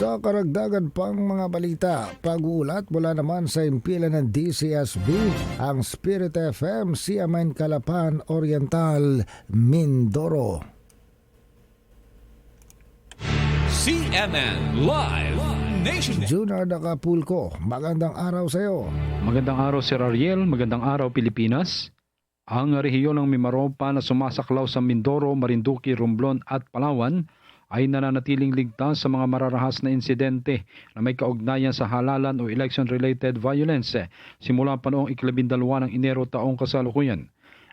Sa karagdagan pang mga balita, pag-uulat mula naman sa impilan ng DCSB, ang Spirit FM, Siamen Calapan Oriental, Mindoro. CNN Live Nation. Junior Acapulco, magandang araw sa iyo. Magandang araw Sir Ariel, magandang araw Pilipinas. Ang rehiyon ng Mimaropa na sumasaklaw sa Mindoro, Marinduque, Romblon at Palawan ay nananatiling ligtas sa mga mararahas na insidente na may kaugnayan sa halalan o election-related violence simula pa noong ikalabindalwa ng Enero taong kasalukuyan.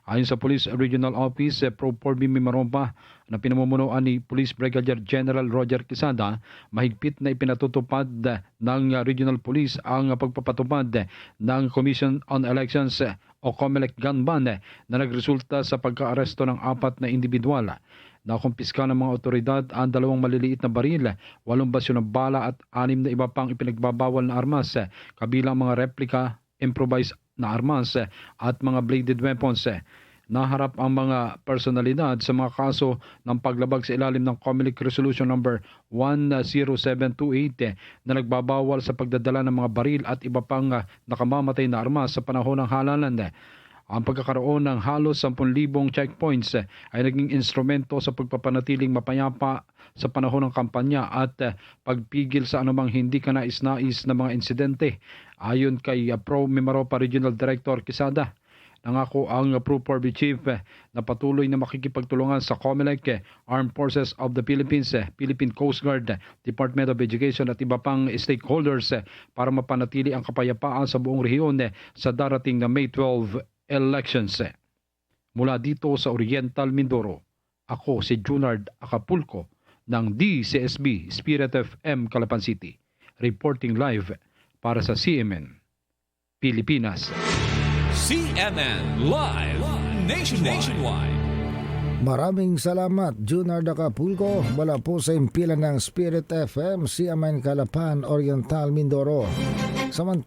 Ayon sa Police Regional Office, eh, Pro Porbi Mimaropa na pinamumunuan ni Police Brigadier General Roger Quezada, mahigpit na ipinatutupad eh, ng Regional Police ang pagpapatupad eh, ng Commission on Elections o COMELEC gun ban eh, na nagresulta sa pagkaaresto ng apat na individual. Nakumpiska ng mga otoridad ang dalawang maliliit na baril, walong basyo ng bala at anim na iba pang ipinagbabawal na armas, kabilang mga replika, improvised na armas at mga bladed weapons. Naharap ang mga personalidad sa mga kaso ng paglabag sa ilalim ng COMELEC Resolution number 10728 eh, na nagbabawal sa pagdadala ng mga baril at iba pang nakamamatay na armas sa panahon ng halalan. Ang pagkakaroon ng halos 10,000 checkpoints ay naging instrumento sa pagpapanatiling mapayapa sa panahon ng kampanya at eh, pagpigil sa anumang hindi ka nais-nais na mga insidente. Ayon kay uh, Pro Mimaropa Regional Director Quesada, nangako ang Pro Porby Chief eh, na patuloy na makikipagtulungan sa COMELEC, eh, Armed Forces of the Philippines, Philippine Coast Guard, Department of Education at iba pang stakeholders eh, para mapanatili ang kapayapaan sa buong rehiyon eh, sa darating na May 12 elections. Mula dito sa Oriental Mindoro, ako si Junard Acapulco ng DCSB Spirit FM Calapan City, reporting live para sa CMN Pilipinas. CNN Live Nation. Nationwide. Maraming salamat, Junior Acapulco, mula po sa impilan ng Spirit FM, Siamen Calapan Oriental, Mindoro. Samantala,